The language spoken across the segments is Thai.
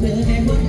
เป็นยังไงบ้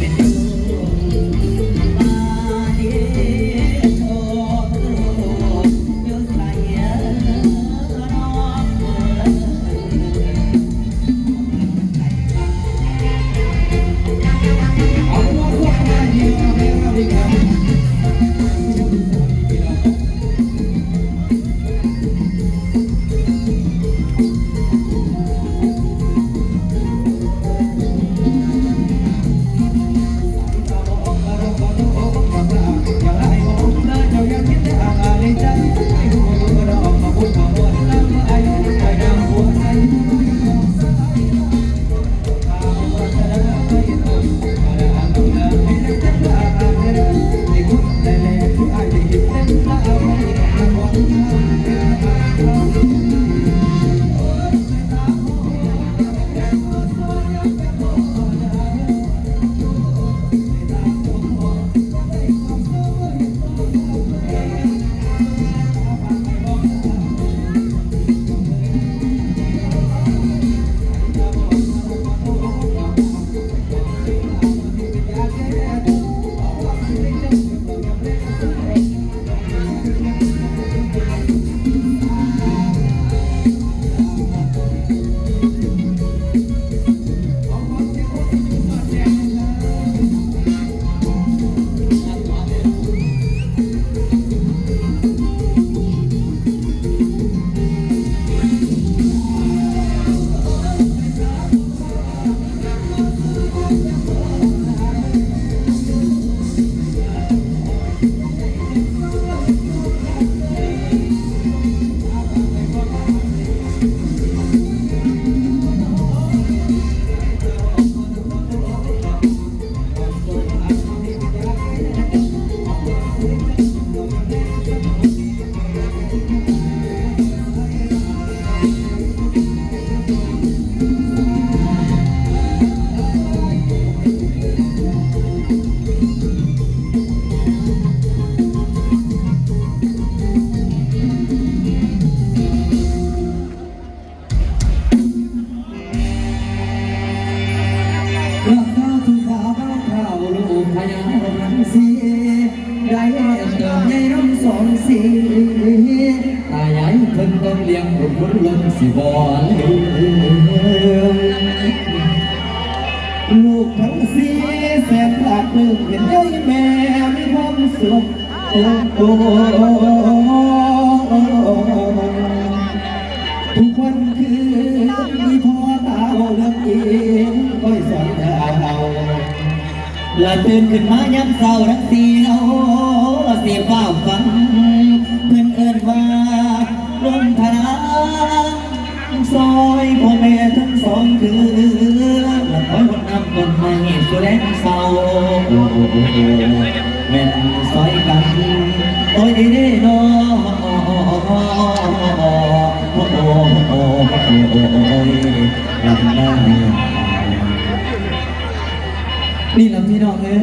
ยว พิ่นต้องเลี้ยงบุญบุญลมสิบอลลูกทั้งสี่แสนปราดปลื้มเห็นยายแม่มีความสุขโอ้โอ้ทุกวันคือมีพ่อตาเรื่องเองคอยสอนเราและตื่นขึ้นมายามเช้าทั้งสี่ แม่นซอยกันโอ้ยดีดีนาะโอ้โอ้โอ้โอ้ยลำได้นี่เราพี่น้องเอ้ย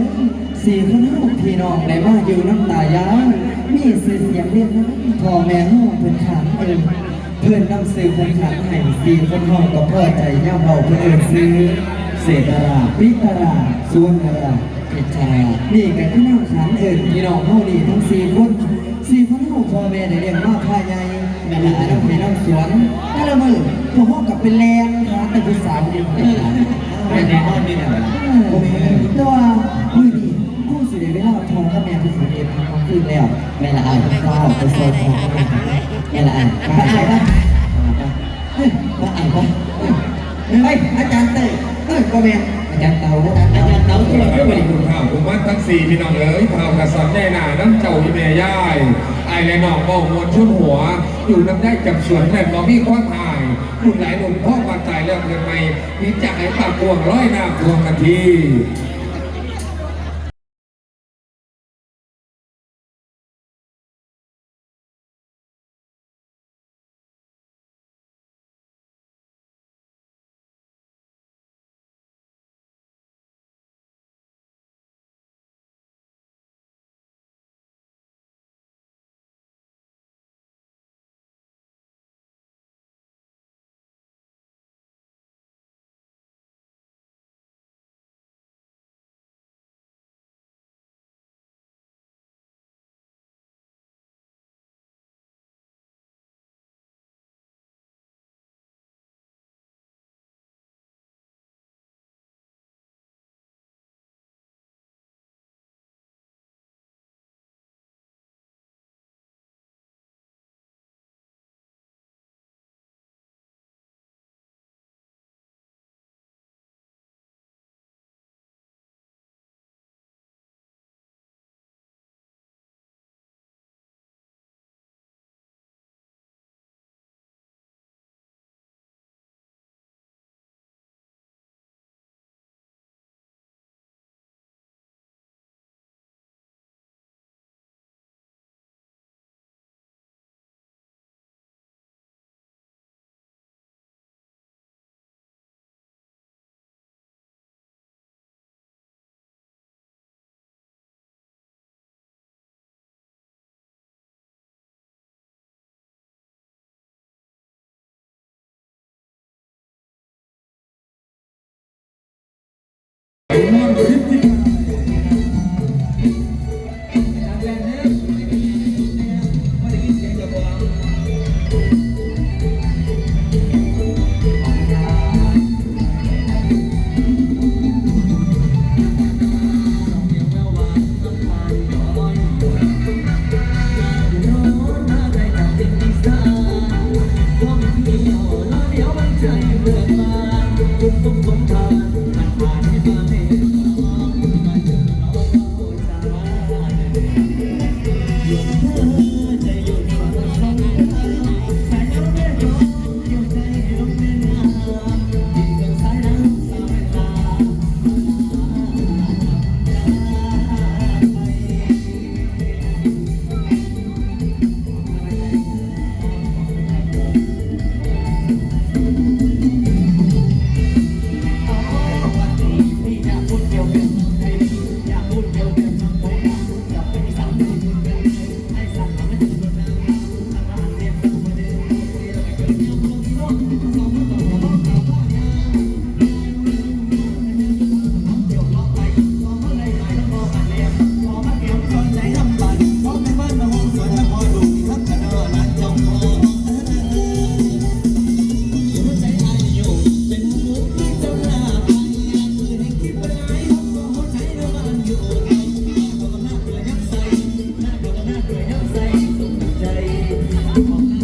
สี่คนห้าพี่น้องในว่าอยู่น้ำตายายมีเสียงเรียกนะพ่อแม่ห้องเพื่อนขานเอิญเพื่อนนำซื้อเพื่อนขานให้สี่คนห้องก็พ่อใจย่าเบาเพื่อนเอิญซื้อเศษตราปิตราส่วนตรา พิชานี่กันที่นั่งขานเอิญพี่น้องเฮานี่ทั้งสี่คนสี่คนห้องพ่อแม่ได้เลี้ยงมาพาใหญ่แม่ละน้ำพี่น้ำสวนนั่นละมือพวกห้องกับเป็นแรงหาแต่ผู้สาวนี่เป็นในห้องนี่เนี่ยโอเคแต่ว่ามือดีผู้สิได้เวลาทองกับแม่ผู้สิเอ็มทำขึ้นแล้วแม่ละอายเฝ้าไปโซนของแม่ละอายมาอายปะเฮ้ยมาอายปะเฮ้ยอาจารย์เต้ยเฮ้ยก็แม่ อาจารย์เตาอาจารย์เตาที่เราเราเรียกไม่ว่าได้คุณข้าวคุณวัดทั้งสี่พี่น้องเอ๋ยข้าวกระสานใหญ่หนาน้ำเจ้าอีเมย่ายไอ้แลน้องบอกมวลชุ่มหัว อยู่น้ำได้กับสวนแม่บอมี่ข้อถ่ายคุณหลายหนุ่มพ่อมาตายแล้วเกินไหมีจากไอ้ปากพวงร้อยหน้าพวงกันที importante.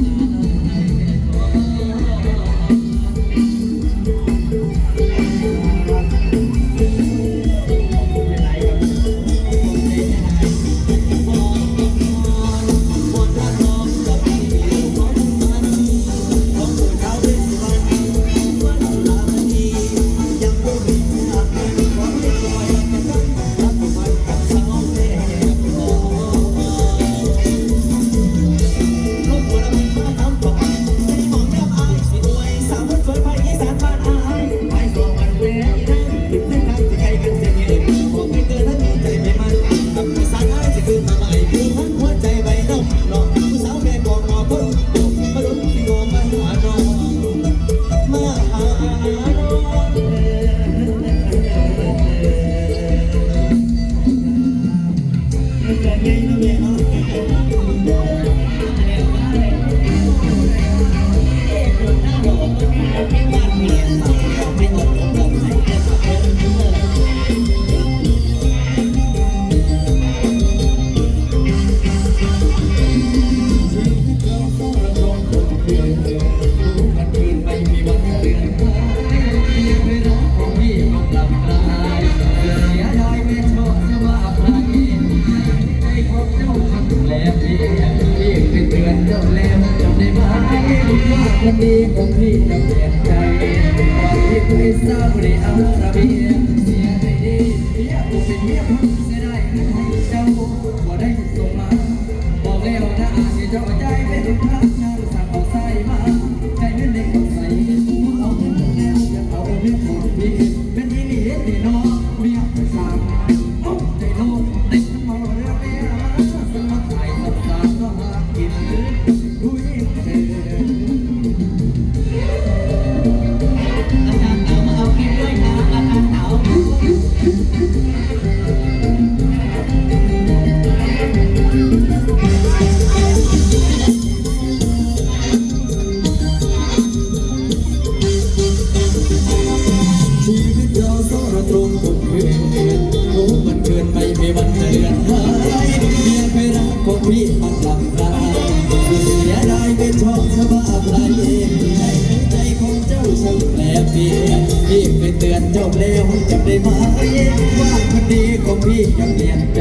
มาเย็นว่าคนดีของพี่ยังเปลี่ยนใจ